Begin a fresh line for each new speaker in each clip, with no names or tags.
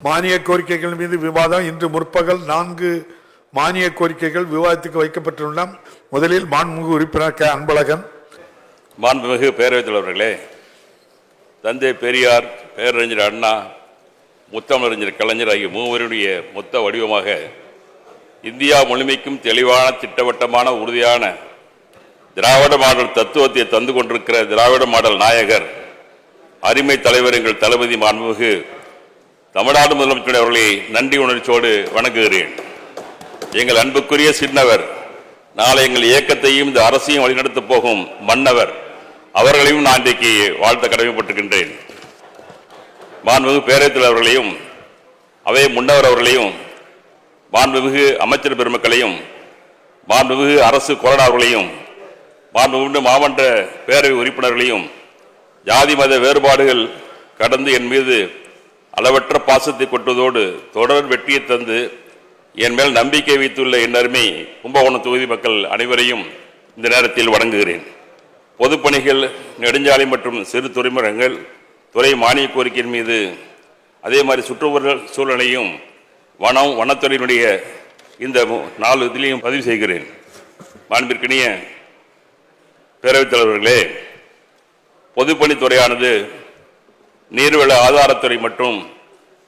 மானிய கோரிக்கைகள் மீது விவாதம். இன்று முற்பகல் நான்கு மானிய கோரிக்கைகள் விவாதத்துக்கு வைக்கப்பட்டுள்ளன. முதலில் மாண்புமிகு உறுப்பினர் கே. அன்பழகன்.
மாண்புமிகு பேரவைத் தலைவர்களே தந்தை பெரியார் பேரறிஞர் அண்ணா முத்தமிழறிஞர் கலைஞர் ஆகிய மூவருடைய மொத்த வடிவமாக இந்தியா முழுமைக்கும் தெளிவான திட்டவட்டமான உறுதியான திராவிட மாடல் தத்துவத்தை தந்து கொண்டிருக்கிற திராவிட மாடல் நாயகர் அருமை தலைவர் எங்கள் தளபதி மாண்புமிகு தமிழ்நாடு முதலமைச்சர் அவர்களை நன்றி உணர்ச்சியோடு வணங்குகிறேன். எங்கள் அன்புக்குரிய சின்னவர் நாளை எங்கள் இயக்கத்தையும் இந்த அரசையும் வழிநடத்தப் போகும் மன்னவர் அவர்களையும் நான் இன்றைக்கு வாழ்த்த கடமைப்பட்டிருக்கின்றேன். மாண்புமிகு பேரவைத் அவர்களையும் அவை முன்னவர் அவர்களையும் மாண்புமிகு அமைச்சர் பெருமக்களையும் மாண்புமிகு அரசு கொறடா அவர்களையும் மாண்புமிகு மாவட்ட பேரவை உறுப்பினர்களையும் ஜாதி மத வேறுபாடுகள் கடந்து என் மீது அளவற்ற பாசத்தை கொட்டுவதோடு தொடர் வெற்றியை தந்து என் மேல் நம்பிக்கை வைத்துள்ள என் அருமை கும்பகோணம் தொகுதி மக்கள் அனைவரையும் இந்த நேரத்தில் வணங்குகிறேன். பொதுப்பணிகள் நெடுஞ்சாலை மற்றும் சிறு துறைமுகங்கள் துறை மானிய கோரிக்கையின் மீது அதே மாதிரி சுற்றுப்புற சூழலையும் வனம் வனத்துறையினுடைய இந்த மு- நாலு இதிலையும் பதிவு செய்கிறேன். மாண்பிற்கினிய பேரவைத் தலைவர்களே பொதுப்பணித்துறையானது நீர்வள ஆதாரத்துறை மற்றும்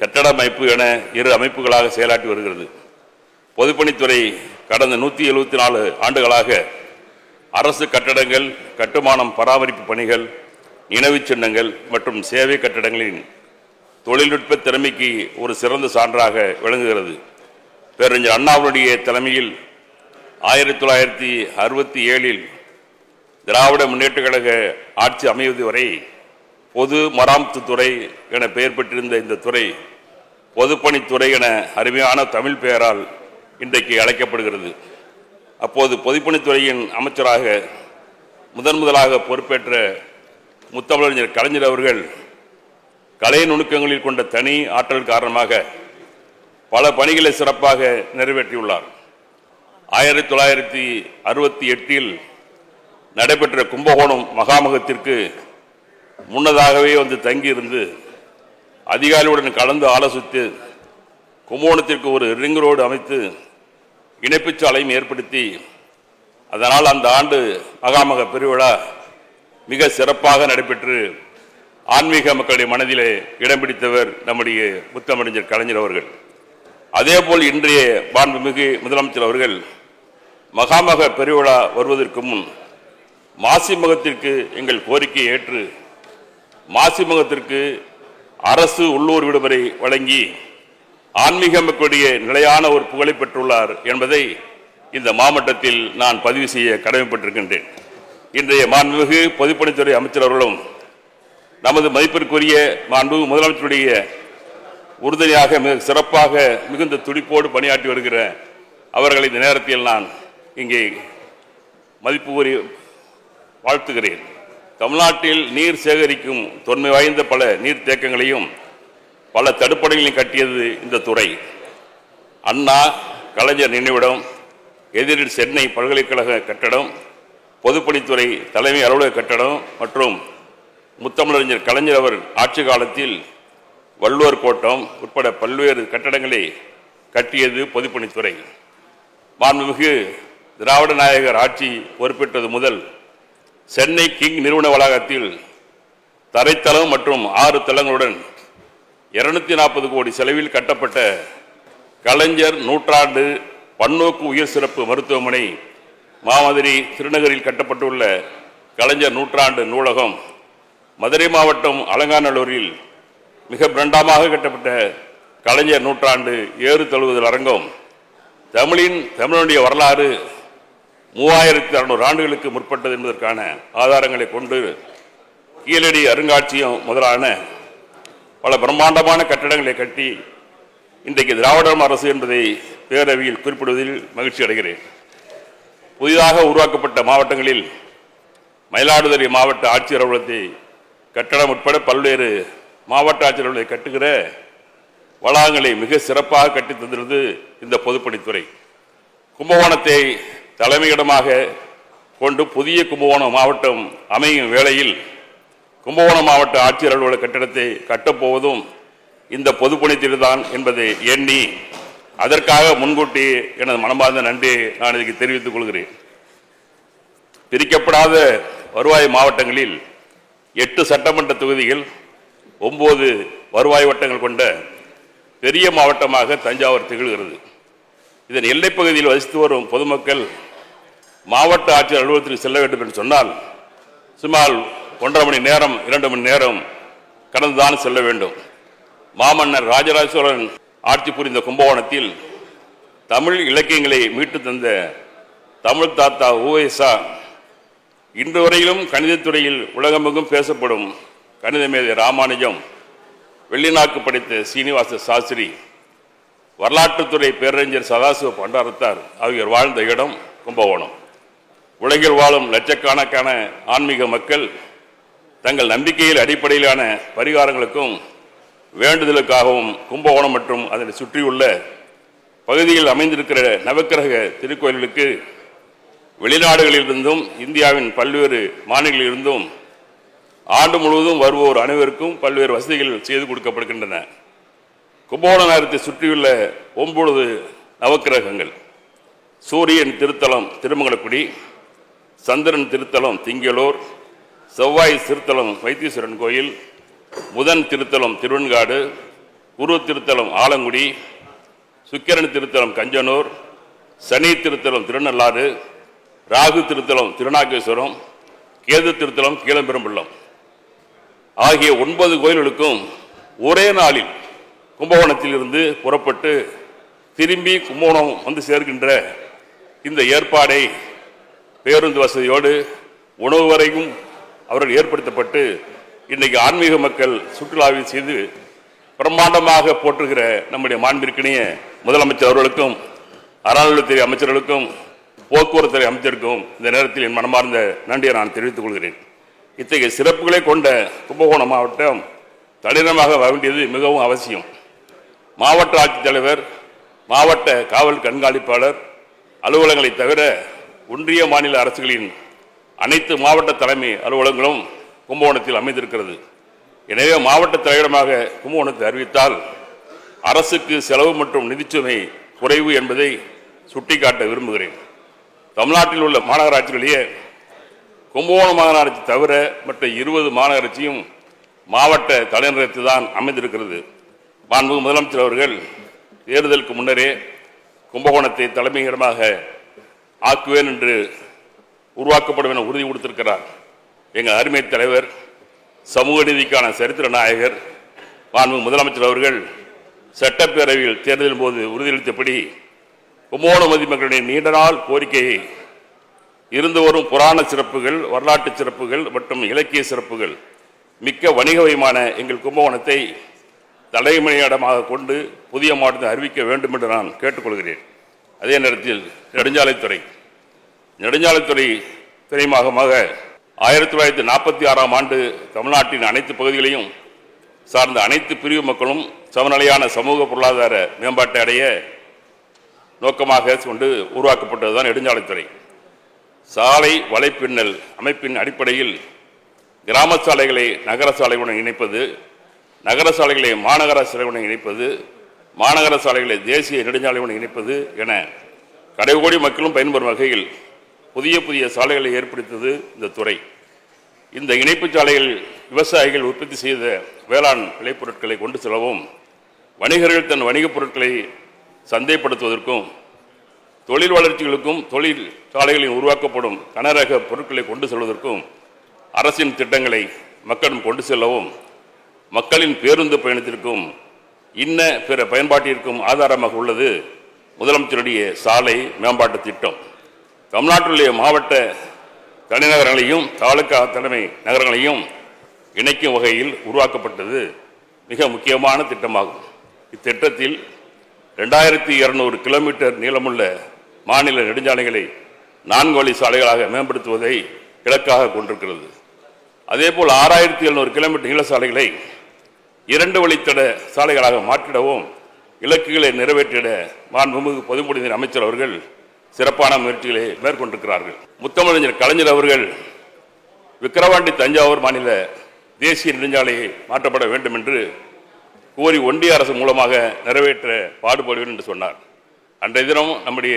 கட்டட அமைப்பு என இரு அமைப்புகளாக செயலாற்றி வருகிறது. பொதுப்பணித்துறை கடந்த நூற்றி எழுபத்தி நாலு ஆண்டுகளாக அரசு கட்டடங்கள் கட்டுமானம் பராமரிப்பு பணிகள் நினைவுச் சின்னங்கள் மற்றும் சேவை கட்டடங்களின் தொழில்நுட்ப திறமைக்கு ஒரு சிறந்த சான்றாக விளங்குகிறது. பேரறிஞர் அண்ணாவுடைய தலைமையில் ஆயிரத்தி தொள்ளாயிரத்தி அறுபத்தி ஏழில் திராவிட முன்னேற்ற கழக ஆட்சி அமைவது வரை பொது மராமத்து துறை என பெயர் பெற்றிருந்த இந்த துறை பொதுப்பணித்துறை என அருமையான தமிழ் பெயரால் இன்றைக்கு அழைக்கப்படுகிறது. அப்போது பொதுப்பணித்துறையின் அமைச்சராக முதன் முதலாக பொறுப்பேற்ற முத்தமிழறிஞர் கலைஞர் அவர்கள் கலை நுணுக்கங்களில் கொண்ட தனி ஆற்றல் காரணமாக பல பணிகளை சிறப்பாக நிறைவேற்றியுள்ளார். ஆயிரத்தி தொள்ளாயிரத்தி அறுபத்தி எட்டில் நடைபெற்ற கும்பகோணம் மகாமகத்திற்கு முன்னதாகவே வந்து தங்கியிருந்து அதிகாரியுடன் கலந்து ஆலோசித்து கும்போணத்திற்கு ஒரு ரிங் ரோடு அமைத்து இணைப்புச் சாலையும் ஏற்படுத்தி அதனால் அந்த ஆண்டு மகாமக பெருவிழா மிக சிறப்பாக நடைபெற்று ஆன்மீக மக்களுடைய மனதிலே இடம் பிடித்தவர் நம்முடைய முத்தமிழஞ்சர் கலைஞர் அவர்கள். அதேபோல் இன்றைய மாண்புமிகு முதலமைச்சர் அவர்கள் மகாமக பெருவிழா வருவதற்கு முன் மாசி மகத்திற்கு எங்கள் கோரிக்கையை ஏற்று மாசிமுகத்திற்கு அரசு உள்ளூர் விடுமுறை வழங்கி ஆன்மீக மக்களுடைய நிலையான ஒரு புகழை பெற்றுள்ளார் என்பதை இந்த மாவட்டத்தில் நான் பதிவு செய்ய கடமைப்பட்டிருக்கின்றேன். இன்றைய மாண்புமிகு பொதுப்பணித்துறை அமைச்சர் அவர்களும் நமது மதிப்பிற்குரிய மாண்புமிகு முதலமைச்சருடைய உறுதுணையாக மிக சிறப்பாக மிகுந்த துடிப்போடு பணியாற்றி வருகிற அவர்களை இந்த நேரத்தில் நான் இங்கே மதிப்பு கூறி வாழ்த்துகிறேன். தமிழ்நாட்டில் நீர் சேகரிக்கும் தொன்மை வாய்ந்த பல நீர்த்தேக்கங்களையும் பல தடுப்படைகளையும் கட்டியது இந்த துறை. அண்ணா கலைஞர் நினைவிடம் எதிரில் சென்னை பல்கலைக்கழக கட்டடம் பொதுப்பணித்துறை தலைமை அலுவலக கட்டடம் மற்றும் முத்தமிழறிஞர் கலைஞர் அவர் ஆட்சி காலத்தில் வள்ளுவர் கோட்டம் உட்பட பல்வேறு கட்டடங்களை கட்டியது பொதுப்பணித்துறை. மாண்புமிகு திராவிட நாயகர் ஆட்சி பொறுப்பேற்றது முதல் சென்னை கிங் நிறுவன வளாகத்தில் தரைத்தளம் மற்றும் ஆறு தளங்களுடன் இருநூத்தி நாற்பது கோடி செலவில் கட்டப்பட்ட கலைஞர் நூற்றாண்டு பன்னோக்கு உயர் சிறப்பு மருத்துவமனை மாமதுரை திருநகரில் கட்டப்பட்டுள்ள கலைஞர் நூற்றாண்டு நூலகம் மதுரை மாவட்டம் அலங்காநல்லூரில் மிக பிரண்டாமாக கட்டப்பட்ட கலைஞர் நூற்றாண்டு ஏறு தழுவுதல் அரங்கம் தமிழின் தமிழனுடைய வரலாறு மூவாயிரத்தி அறுநூறு ஆண்டுகளுக்கு முற்பட்டது என்பதற்கான ஆதாரங்களை கொண்டு கீழடி அருங்காட்சியகம் முதலான பல பிரம்மாண்டமான கட்டடங்களை கட்டி இன்றைக்கு திராவிடம் அரசு என்பதை பேரவையில் குறிப்பிடுவதில் மகிழ்ச்சி அடைகிறேன். புதிதாக உருவாக்கப்பட்ட மாவட்டங்களில் மயிலாடுதுறை மாவட்ட ஆட்சியர் அலுவலகத்தை கட்டடம் உட்பட பல்வேறு மாவட்ட ஆட்சியர் அலுவலகத்தை கட்டுகிற வளாகங்களை மிக சிறப்பாக கட்டித் தந்திருந்தது இந்த பொதுப்பணித்துறை. கும்பகோணத்தை தலைமையிடமாக கொண்டு புதிய கும்பகோணம் மாவட்டம் அமையும் வேளையில் கும்பகோணம் மாவட்ட ஆட்சியர் அலுவலக கட்டிடத்தை கட்டப்போவதும் இந்த பொதுப்பணித்தில்தான் என்பதை எண்ணி அதற்காக முன்கூட்டி எனது மனமார்ந்த நன்றி நான் இதுக்கு தெரிவித்துக் கொள்கிறேன். பிரிக்கப்படாத வருவாய் மாவட்டங்களில் எட்டு சட்டமன்ற தொகுதிகள் ஒன்பது வருவாய் வட்டங்கள் கொண்ட பெரிய மாவட்டமாக தஞ்சாவூர் திகழ்கிறது. இதன் எல்லைப்பகுதியில் வசித்து வரும் பொதுமக்கள் மாவட்ட ஆட்சியர் அலுவலகத்திற்கு செல்ல வேண்டும் என்று சொன்னால் சுமார் ஒன்றரை மணி நேரம் இரண்டு மணி நேரம் கடந்துதான் செல்ல வேண்டும். மாமன்னர் ராஜராஜ சோழன் ஆட்சி புரிந்த கும்பகோணத்தில் தமிழ் இலக்கியங்களை மீட்டு தந்த தமிழ் தாத்தா ஓஎஸ்ஆ இன்று வரையிலும் கணிதத்துறையில் உலகமெங்கும் பேசப்படும் கணித மேதை ராமானுஜம் வெள்ளிநாக்கு படித்த சீனிவாச சாஸ்திரி வரலாற்றுத்துறை பேரறிஞர் சதாசிவ பண்டாரத்தார் ஆகியோர் வாழ்ந்த இடம் கும்பகோணம். உலகில் வாழும் லட்சக்கணக்கான ஆன்மீக மக்கள் தங்கள் நம்பிக்கையில் அடிப்படையிலான பரிகாரங்களுக்கும் வேண்டுதலுக்காகவும் கும்பகோணம் மற்றும் அதனை சுற்றியுள்ள பகுதியில் அமைந்திருக்கிற நவக்கிரக திருக்கோயில்களுக்கு வெளிநாடுகளிலிருந்தும் இந்தியாவின் பல்வேறு மாநிலங்களிலிருந்தும் ஆண்டு முழுவதும் வருவோர் அனைவருக்கும் பல்வேறு வசதிகள் செய்து கொடுக்கப்படுகின்றன. கும்போண நகரத்தை சுற்றியுள்ள ஒன்பது நவக்கிரகங்கள். சூரியன் திருத்தலம் திருமங்கலக்குடி சந்திரன் திருத்தலம் திங்களூர் செவ்வாய் திருத்தலம் வைத்தீஸ்வரன் கோயில் புதன் திருத்தலம் திருவெண்காடு குரு திருத்தலம் ஆலங்குடி சுக்கிரன் திருத்தலம் கஞ்சனூர் சனி திருத்தலம் திருநள்ளாறு ராகு திருத்தலம் திருநாகேஸ்வரம் கேது திருத்தலம் கீழம்பெரும்பள்ளம். ஆகிய ஒன்பது கோயில்களுக்கும் ஒரே நாளில் கும்பகோணத்திலிருந்து புறப்பட்டு திரும்பி கும்பகோணம் வந்து சேர்கின்ற இந்த ஏற்பாடை பேருந்து வசதியோடு உணவு வரையும் அவர்கள் ஏற்படுத்தப்பட்டு இன்றைக்கு ஆன்மீக மக்கள் சுற்றுலாவில் செய்து பிரம்மாண்டமாக போற்றுகிற நம்முடைய மாண்பிற்கினிய முதலமைச்சர் அவர்களுக்கும் அறநிலைத்துறை அமைச்சர்களுக்கும் போக்குவரத்துறை அமைச்சருக்கும் இந்த நேரத்தில் என் மனமார்ந்த நன்றியை நான் தெரிவித்துக் கொள்கிறேன். இத்தகைய சிறப்புகளை கொண்ட கும்பகோணம் மாவட்டம் தடினமாக வர வேண்டியது மிகவும் அவசியம். மாவட்ட ஆட்சித்தலைவர் மாவட்ட காவல் கண்காணிப்பாளர் அலுவலகங்களை தவிர ஒன்றிய மாநில அரசுகளின் அனைத்து மாவட்ட தலைமை அலுவலகங்களும் கும்பகோணத்தில் அமைந்திருக்கிறது. எனவே மாவட்ட தலைவரமாக கும்பகோணத்தை அறிவித்தால் அரசுக்கு செலவு மற்றும் நிதிச்சுமை குறைவு என்பதை சுட்டிக்காட்ட விரும்புகிறேன். தமிழ்நாட்டில் உள்ள மாநகராட்சிகளிலேயே கும்பகோணம் மாநகராட்சி தவிர மற்ற இருபது மாநகராட்சியும் மாவட்ட தலைநகரத்தில் தான் அமைந்திருக்கிறது. மாண்பு முதலமைச்சர் அவர்கள் தேர்தலுக்கு முன்னரே கும்பகோணத்தை தலைமையிடமாக ஆக்குவேன் என்று உருவாக்கப்படும் என உறுதி கொடுத்திருக்கிறார். எங்கள் அருமை தலைவர் சமூக நீதிக்கான சரித்திர நாயகர் மாண்பு முதலமைச்சர் அவர்கள் சட்டப்பேரவையில் தேர்தலின் போது உறுதியளித்தபடி கும்பகோண மதிமக்களுடைய நீண்ட நாள் கோரிக்கையை இருந்து வரும் புராண சிறப்புகள் வரலாற்று சிறப்புகள் மற்றும் இலக்கிய சிறப்புகள் மிக்க வணிகமயமான எங்கள் கும்பகோணத்தை தலைமையிடமாக கொண்டு புதிய மாவட்டத்தை அறிவிக்க வேண்டும் என்று நான் கேட்டுக்கொள்கிறேன். அதே நேரத்தில் நெடுஞ்சாலைத்துறை. நெடுஞ்சாலைத்துறை துறைமுகமாக ஆயிரத்தி தொள்ளாயிரத்தி நாற்பத்தி ஆறாம் ஆண்டு தமிழ்நாட்டின் அனைத்து பகுதிகளையும் சார்ந்த அனைத்து பிரிவு மக்களும் சமநிலையான சமூக பொருளாதார மேம்பாட்டை அடைய நோக்கமாக கொண்டு உருவாக்கப்பட்டதுதான் நெடுஞ்சாலைத்துறை. சாலை வலைப்பின்னல் அமைப்பின் அடிப்படையில் கிராம சாலைகளை நகர சாலைகளுடன் இணைப்பது நகர சாலைகளை மாநகர சாலைகளுடன் இணைப்பது மாநகர சாலைகளை தேசிய நெடுஞ்சாலைகளுடன் இணைப்பது என கடைகோடி மக்களும் பயன்பெறும் வகையில் புதிய புதிய சாலைகளை ஏற்படுத்தியது இந்த துறை. இந்த இணைப்புச் சாலைகள் விவசாயிகள் உற்பத்தி செய்த வேளாண் விளைபொருட்களை கொண்டு செல்லவும் வணிகர்கள் தன் வணிகப் பொருட்களை சந்தைப்படுத்துவதற்கும் தொழில் வளர்ச்சிகளுக்கும் தொழில் சாலைகளில் உருவாக்கப்படும் கனரக பொருட்களை கொண்டு செல்வதற்கும் அரசின் திட்டங்களை மக்களும் கொண்டு செல்லவும் மக்களின் பேருந்து பயணத்திற்கும் இன்ன பிற பயன்பாட்டிற்கும் ஆதாரமாக உள்ளது முதலமைச்சருடைய சாலை மேம்பாட்டு திட்டம். தமிழ்நாட்டிலுடைய மாவட்ட தலைநகரங்களையும் தாலுகா தலைமை நகரங்களையும் இணைக்கும் வகையில் உருவாக்கப்பட்டது மிக முக்கியமான திட்டமாகும். இத்திட்டத்தில் ரெண்டாயிரத்தி இருநூறு கிலோமீட்டர் நீளமுள்ள மாநில நெடுஞ்சாலைகளை நான்கு வழி சாலைகளாக மேம்படுத்துவதை இலக்காக கொண்டிருக்கிறது. அதேபோல் ஆறாயிரத்தி எழுநூறு கிலோமீட்டர் நீள சாலைகளை இரண்டு வழித்தட சாலைகளாக மாற்றிடவும் இலக்குகளை நிறைவேற்றிட மாண்புமிகு பொதுமுடிநீர் அமைச்சர் அவர்கள் சிறப்பான முயற்சிகளை மேற்கொண்டிருக்கிறார்கள். முத்தமிழறிஞர் கலைஞர் அவர்கள் விக்கிரவாண்டி தஞ்சாவூர் மாநில தேசிய நெடுஞ்சாலையை மாற்றப்பட வேண்டும் என்று கோரி ஒன்றிய அரசு மூலமாக நிறைவேற்ற பாடுபடுவேன் என்று சொன்னார். அன்றைய தினம் நம்முடைய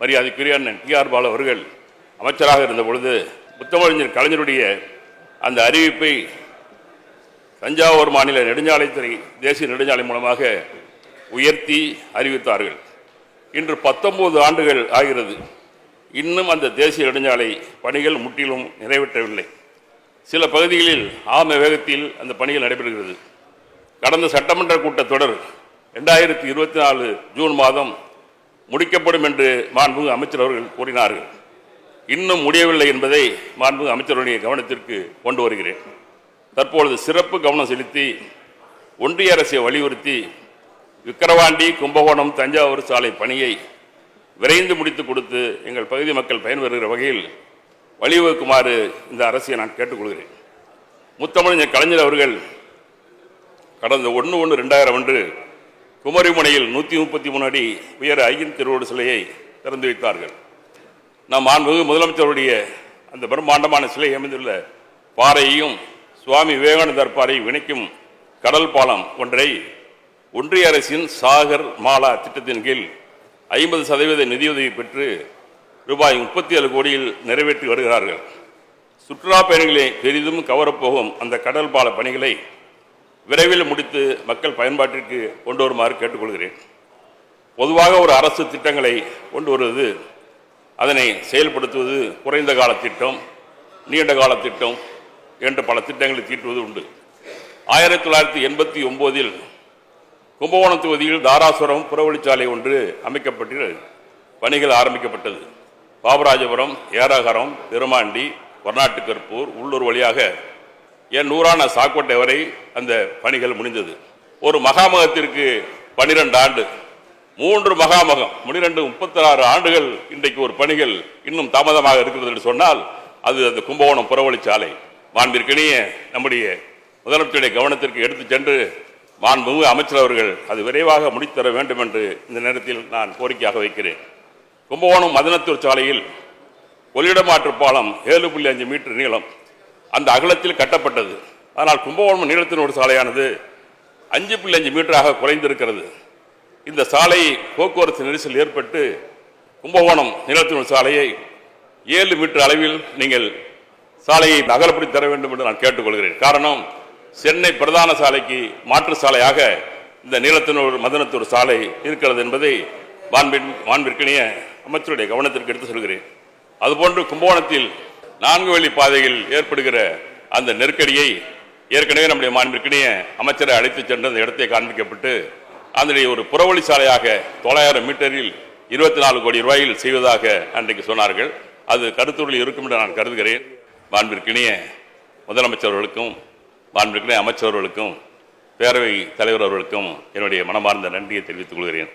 மரியாதைக்குரிய அண்ணன் டி ஆர் பாலு அவர்கள் அமைச்சராக இருந்த பொழுது முத்தமிழறிஞர் கலைஞருடைய அந்த அறிவிப்பை தஞ்சாவூர் மாநில நெடுஞ்சாலைத்துறை தேசிய நெடுஞ்சாலை மூலமாக உயர்த்தி அறிவித்தார்கள். இன்று பத்தொன்பது ஆண்டுகள் ஆகிறது. இன்னும் அந்த தேசிய நெடுஞ்சாலை பணிகள் முற்றிலும் நிறைவேற்றவில்லை. சில பகுதிகளில் ஆம வேகத்தில் அந்த பணிகள் நடைபெறுகிறது. கடந்த சட்டமன்ற கூட்டத்தொடர் ரெண்டாயிரத்தி இருபத்தி நாலு ஜூன் மாதம் முடிக்கப்படும் என்று மாண்புமிகு அமைச்சர் அவர்கள் கூறினார்கள். இன்னும் முடியவில்லை என்பதை மாண்புமிகு அமைச்சருடைய கவனத்திற்கு கொண்டு வருகிறேன். தற்பொழுது சிறப்பு கவனம் செலுத்தி ஒன்றிய அரசை வலியுறுத்தி விக்கிரவாண்டி கும்பகோணம் தஞ்சாவூர் சாலை பணியை விரைந்து முடித்து கொடுத்து எங்கள் பகுதி மக்கள் பயன்பெறுகிற வகையில் வழிவகுக்குமாறு இந்த அரசை நான் கேட்டுக்கொள்கிறேன். முத்தமிழ் கலைஞர் அவர்கள் கடந்த ஒன்று ஒன்று ரெண்டாயிரம் அன்று குமரிமுனையில் நூற்றி முப்பத்தி மூணு அடி உயர ஐயன் திருவோடு சிலையை திறந்து வைத்தார்கள். நம் மாண்புமிகு முதலமைச்சருடைய அந்த பிரம்மாண்டமான சிலை அமைந்துள்ள பாறையையும் சுவாமி விவேகானந்தர் பாறை இணைக்கும் கடல் பாலம் ஒன்றை ஒன்றிய அரசின் சாகர் மாலா திட்டத்தின் கீழ் ஐம்பது சதவீத நிதியுதவி பெற்று ரூபாய் முப்பத்தி ஏழு கோடியில் நிறைவேற்றி வருகிறார்கள். சுற்றுலா பயணிகளை பெரிதும் கவரப்போகும் அந்த கடல் பால பணிகளை விரைவில் முடித்து மக்கள் பயன்பாட்டிற்கு கொண்டு வருமாறு கேட்டுக்கொள்கிறேன். பொதுவாக ஒரு அரசு திட்டங்களை கொண்டு வருவது அதனை செயல்படுத்துவது குறைந்த கால திட்டம் நீண்ட கால திட்டம் என்று பல திட்டங்களை தீட்டுவது உண்டு. ஆயிரத்தி தொள்ளாயிரத்தி எண்பத்தி ஒன்பதில் கும்பகோணம் தொகுதியில் தாராசுரம் புறவழிச்சாலை ஒன்று அமைக்கப்பட்டு பணிகள் ஆரம்பிக்கப்பட்டது. பாபராஜபுரம் ஏராகரம் திருமாண்டி வர்ணாட்டுக்கற்பூர் உள்ளூர் வழியாக என் நூறான சாக்கோட்டை வரை அந்த பணிகள் முடிந்தது. ஒரு மகாமகத்திற்கு பனிரெண்டு ஆண்டு. மூன்று மகாமகம் பனிரெண்டு முப்பத்தி ஆறு ஆண்டுகள் இன்றைக்கு ஒரு பணிகள் இன்னும் தாமதமாக இருக்கிறது என்று சொன்னால் அது அந்த கும்பகோணம் புறவழிச்சாலை. மாண்பிற்கினிய நம்முடைய முதலமைச்சருடைய கவனத்திற்கு எடுத்துச் சென்று மாண்புமிகு அமைச்சர் அவர்கள் அது விரைவாக முடித்தர வேண்டும் என்று இந்த நேரத்தில் நான் கோரிக்கையாக வைக்கிறேன். கும்பகோணம் மதனத்தூர் சாலையில் கொள்ளிடமாற்று பாலம் ஏழு புள்ளி அஞ்சு மீட்டர் நீளம் அந்த அகலத்தில் கட்டப்பட்டது. ஆனால் கும்பகோணம் நீளத்தினோடு சாலையானது அஞ்சு புள்ளி அஞ்சு மீட்டராக குறைந்திருக்கிறது. இந்த சாலை போக்குவரத்து நெரிசல் ஏற்பட்டு கும்பகோணம் நீளத்தினோடு சாலையை ஏழு மீட்டர் அளவில் நீங்கள் சாலையை அகலப்படுத்தி தர வேண்டும் என்று நான் கேட்டுக்கொள்கிறேன். காரணம் சென்னை பிரதான சாலைக்கு மாற்று சாலையாக இந்த நீளத்தினூர் மதனத்தூர் சாலை இருக்கிறது என்பதை மாண்பின் மாண்பிற்கினிய அமைச்சருடைய கவனத்திற்கு எடுத்து சொல்கிறேன். அதுபோன்று கும்பகோணத்தில் நான்கு வழி பாதையில் ஏற்படுகிற அந்த நெருக்கடியை ஏற்கனவே நம்முடைய மாண்பிற்கினிய அமைச்சரை அழைத்துச் சென்று அந்த இடத்தை காண்பிக்கப்பட்டு அதனுடைய ஒரு புறவழி சாலையாக தொள்ளாயிரம் மீட்டரில் இருபத்தி நாலு கோடி ரூபாயில் செய்வதாக அன்றைக்கு சொன்னார்கள். அது கருத்துருளில் இருக்கும் என்று நான் கருதுகிறேன். மாண்பிற்கினிய முதலமைச்சர்களுக்கும் மாண்பிற்கினிய பேரவை தலைவர் அவர்களுக்கும் என்னுடைய மனமார்ந்த நன்றியை தெரிவித்துக் கொள்கிறேன்.